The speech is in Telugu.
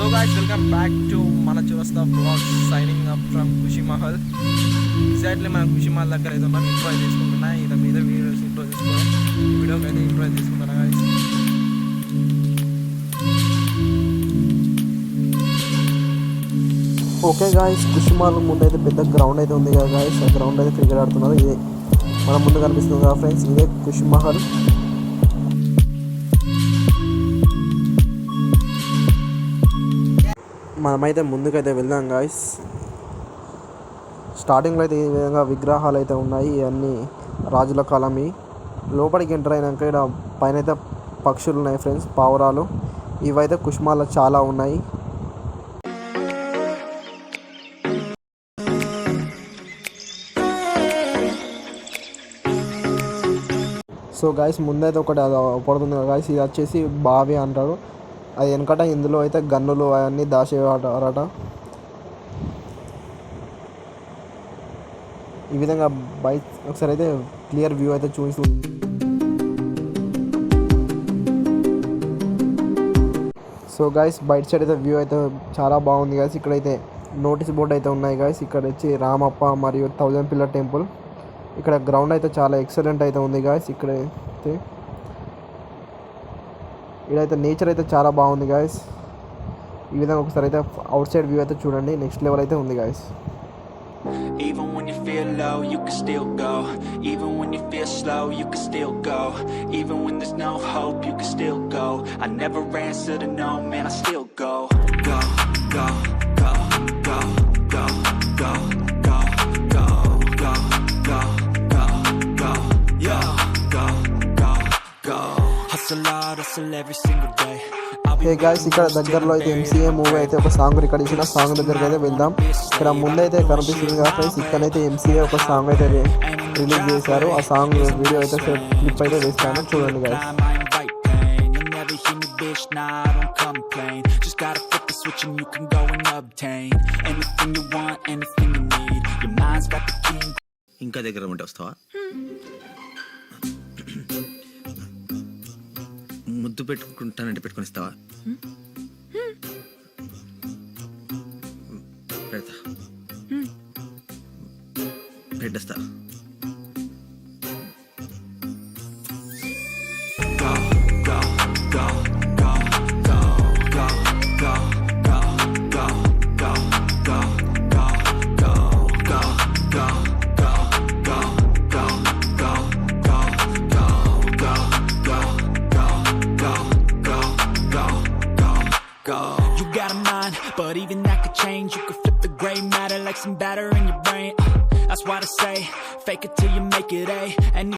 So guys welcome back to మన చూస్తా blog signing up from Khushi Mahal exactly మన ఖుషి మహల్ దగ్గర ఏదో ఉన్నాం ఇంట్రో తీసుకుంటున్నా ఇది మీద వీడియోస్ ఇంట్రో తీసుకున్నాం వీడియోకి అయితే ఇంట్రో తీసుకుంటున్నా గాయ్స్ ఓకే గాయస్ కుషిమాల్ ముందు అయితే పెద్ద గ్రౌండ్ అయితే ఉంది కదా గాయస్ ఆ గ్రౌండ్ అయితే క్రికెట్ ఆడుతున్నారు. ఇదే మన ముందు కనిపిస్తుంది కదా ఫ్రెండ్స్ ఇదే కుషిమహల్ మనమైతే ముందుకైతే వెళ్దాం గాయస్ స్టార్టింగ్లో అయితే ఈ విధంగా విగ్రహాలు అయితే ఉన్నాయి ఇవన్నీ రాజుల కాలమి. లోపలికి ఎంటర్ అయినాక ఇక్కడ పైన అయితే పక్షులు ఉన్నాయి ఫ్రెండ్స్ పావురాలు. ఇవైతే కుష్మాల చాలా ఉన్నాయి. సో గాయస్ ముందైతే ఒకటి అది పడుతుంది గాయస్ ఇది వచ్చేసి బావి అంటారు. అది వెనకట ఇందులో అయితే గన్నులు అవన్నీ దాచేవారట ఈ విధంగా బైక్ ఒకసారి అయితే క్లియర్ వ్యూ అయితే చూసి సో గాయస్ బయట సైడ్ అయితే వ్యూ అయితే చాలా బాగుంది గాయస్ ఇక్కడైతే నోటీస్ బోర్డు అయితే ఉన్నాయి గాయస్ ఇక్కడ వచ్చి రామప్ప మరియు థౌజండ్ పిల్లర్ టెంపుల్. ఇక్కడ గ్రౌండ్ అయితే చాలా ఎక్సలెంట్ అయితే ఉంది గాయస్ ఇక్కడ అయితే ఇక్కడైతే నేచర్ అయితే చాలా బాగుంది గాయస్ ఈ విధంగా ఒకసారి అయితే అవుట్ సైడ్ వ్యూ అయితే చూడండి నెక్స్ట్ లెవెల్ అయితే ఉంది guys Even when you feel low, you can still go. Even when you feel slow, you can still go. Even when there's no hope, you can still go. I never answer to no, man, I still go. Go, go, go, go, go, go, go, go, go, go, go, go, yeah, go, go, go. Hustle Hey guys ఇక్కడ దగ్గరలో అయితే ఎంసీఏ మూవీ అయితే ఒక సాంగ్ రికార్డ్ ఇచ్చిన సాంగ్ దగ్గరికి అయితే వెళ్దాం ఇక్కడ ముందైతే కనిపిస్తుంది కదా ఫ్రెండ్స్ ఇక్కడైతే ఎంసీఏ ఒక సాంగ్ అయితే రిలీజ్ చేశారు ఆ సాంగ్ వీడియో అయితే క్లిప్ అయితే వేస్తాను చూడండి guys time I invite pain You'll never hear me bitch, nah, I don't complain Just gotta flip the switch and you can go and obtain Anything you want, anything you need Your mind's got the key ఇంకా దగ్గర ఉంటే వస్తావా ముద్దు పెట్టుకుంటానంటే పెట్టుకొని ఇస్తావా పెడతా. పెట్టేస్తా. Go. You got a mind, but even that could change. You could flip the gray matter like some batter in your brain. Uh, that's why I say, fake it till you make it A. And